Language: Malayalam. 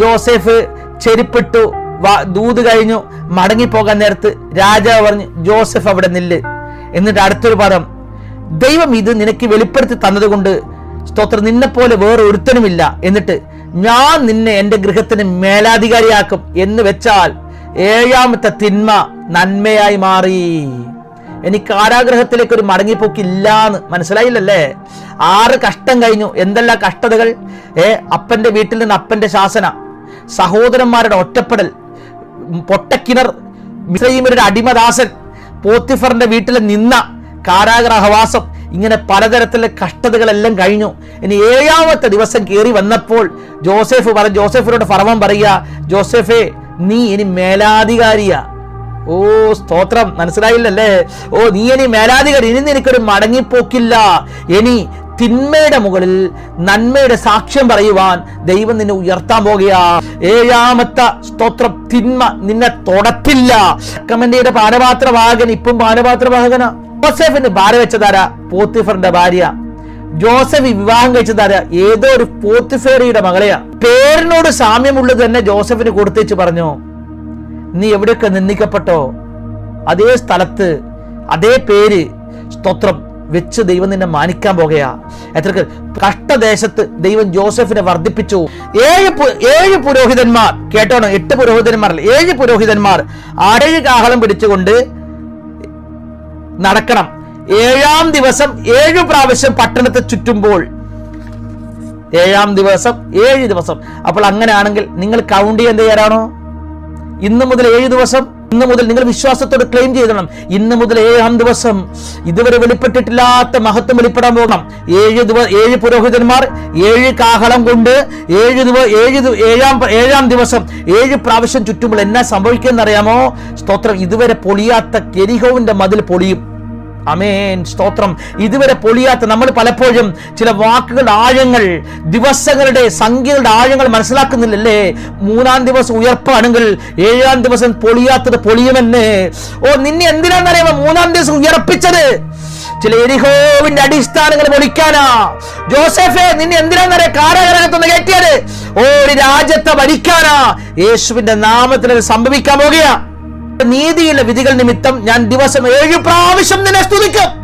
ജോസഫ് ചെരുപ്പിട്ടു ദൂത് കഴിഞ്ഞു മടങ്ങിപ്പോകാൻ നേരത്ത് രാജാവ് പറഞ്ഞു ജോസഫ് അവിടെ നില്ല്. എന്നിട്ട് അടുത്തൊരു പദം ദൈവം ഇത് നിനക്ക് വെളിപ്പെടുത്തി തന്നതുകൊണ്ട് സ്തോത്രം നിന്നെപ്പോലെ വേറെ ഒരുത്തനുമില്ല. എന്നിട്ട് ഞാൻ നിന്നെ എന്റെ ഗൃഹത്തിന് മേലാധികാരിയാക്കും എന്ന് വെച്ചാൽ ഏഴാമത്തെ തിന്മ നന്മയായി മാറി. എനിക്ക് കാരാഗ്രഹത്തിലേക്ക് ഒരു മടങ്ങിപ്പോക്കില്ലാന്ന് മനസ്സിലായില്ലല്ലേ? ആറ് കഷ്ടം കഴിഞ്ഞു. എന്തെല്ലാം കഷ്ടതകൾ? ഏ അപ്പന്റെ വീട്ടിൽ നിന്ന് അപ്പന്റെ ശാസന. സഹോദരന്മാരുടെ ഒറ്റപ്പെടൽ പൊട്ടക്കിണർ മിസൈമരുടെ അടിമദാസൻ പോത്തിഫറിന്റെ വീട്ടിൽ നിന്ന കാരാഗ്രഹവാസം ഇങ്ങനെ പലതരത്തിലെ കഷ്ടതകളെല്ലാം കഴിഞ്ഞു. ഇനി ഏഴാമത്തെ ദിവസം കയറി വന്നപ്പോൾ ജോസഫ് പറ ജോസഫിനോട് ഫറവൻ പറയുക ജോസഫേ നീ ഇനി മേലാധികാരിയാ. ഓ സ്തോത്രം മനസ്സിലായില്ലല്ലേ? ഓ നീ ഇനി മേലാധികാരി ഇനി നിനക്കൊരു മടങ്ങിപ്പോക്കില്ല. ഇനി തിന്മയുടെ മുകളിൽ നന്മയുടെ സാക്ഷ്യം പറയുവാൻ ദൈവം നിന്നെ ഉയർത്താൻ പോകുകയാ. ഏഴാമത്തെ സ്തോത്രം തിന്മ നിന്നെ തൊടത്തില്ല. കമന്റിയുടെ പാനപാത്രവാഹകൻ ഇപ്പം പാനപാത്രവാഹകന. ജോസഫിന് ഭാര്യ വെച്ചതാരാ? പോത്തിഫറിന്റെ ഭാര്യ. ജോസഫ് വിവാഹം കഴിച്ചതാരാ? ഏതോ ഒരു പോത്തിഫേറിയുടെ മകളെയാ. പേരിനോട് സാമ്യമുള്ളത് തന്നെ ജോസഫിന് കൊടുത്തേച്ച് പറഞ്ഞു നീ എവിടെയൊക്കെ നിന്ദിക്കപ്പെട്ടോ? അതേ സ്ഥലത്ത് അതേ പേര് സ്തോത്രം. വെച്ച് ദൈവം നിന്നെ മാനിക്കാൻ പോകുകയാ. എത്ര കഷ്ടദേശത്ത് ദൈവം ജോസഫിനെ വർദ്ധിപ്പിച്ചു. ഏഴ് ഏഴ് പുരോഹിതന്മാർ കേട്ടോണോ? എട്ട് പുരോഹിതന്മാരല്ല ഏഴ് പുരോഹിതന്മാർ അടഴ് കാഹളം പിടിച്ചുകൊണ്ട് നടക്കണം. ഏഴാം ദിവസം ഏഴു പ്രാവശ്യം പട്ടണത്തെ ചുറ്റുമ്പോൾ. ഏഴാം ദിവസം ഏഴ് ദിവസം. അപ്പോൾ അങ്ങനെയാണെങ്കിൽ നിങ്ങൾ കൗണ്ട് ചെയ്യാൻ തയ്യാറാണോ? ഇന്ന് മുതൽ ഏഴ് ദിവസം ഇന്ന് മുതൽ നിങ്ങൾ വിശ്വാസത്തോട് ക്ലെയിം ചെയ്തണം. ഇന്ന് മുതൽ ഏഴാം ദിവസം ഇതുവരെ വെളിപ്പെട്ടിട്ടില്ലാത്ത മഹത്വം വെളിപ്പെടാൻ പോകണം. ഏഴ് ദിവസം ഏഴ് പുരോഹിതന്മാർ ഏഴ് കാഹളം കൊണ്ട് ഏഴ് ദിവസം ഏഴ് ഏഴാം ഏഴാം ദിവസം ഏഴ് പ്രാവശ്യം ചുറ്റുമ്പോൾ എന്നാ സംഭവിക്കുമെന്ന് അറിയാമോ സ്തോത്രം ഇതുവരെ പൊളിയാത്ത കെരിഹോവിന്റെ മതിൽ പൊളിയും. അമേൻ സ്തോത്രം. ഇതുവരെ പൊളിയാത്ത നമ്മൾ പലപ്പോഴും ചില വാക്കുകളുടെ ആഴങ്ങൾ ദിവസങ്ങളുടെ സംഖ്യകളുടെ ആഴങ്ങൾ മനസ്സിലാക്കുന്നില്ലല്ലേ? മൂന്നാം ദിവസം ഉയർപ്പാണെങ്കിൽ ഏഴാം ദിവസം പൊളിയാത്തത് പൊളിയുമെന്ന്. ഓ നിന്നെ എന്തിനാണെന്നറിയാമോ മൂന്നാം ദിവസം ഉയർപ്പിച്ചത്? ചില എരിഹോവിന്റെ അടിസ്ഥാനങ്ങൾ പൊളിക്കാനാ. ജോസഫെ നിന്നെ എന്തിനാന്നറിയാം കാരാഗ്രഹത്തൊന്ന് കയറ്റിയത്? ഓ ഒരു രാജ്യത്തെ ഭരിക്കാനാ യേശുവിന്റെ നാമത്തിൽ സംഭവിക്കാൻ പോകുകയാ. നീതിയുള്ള വിധികൾ നിമിത്തം ഞാൻ ദിവസം ഏഴ് പ്രാവശ്യം നിന്നെ സ്തുതിക്കും.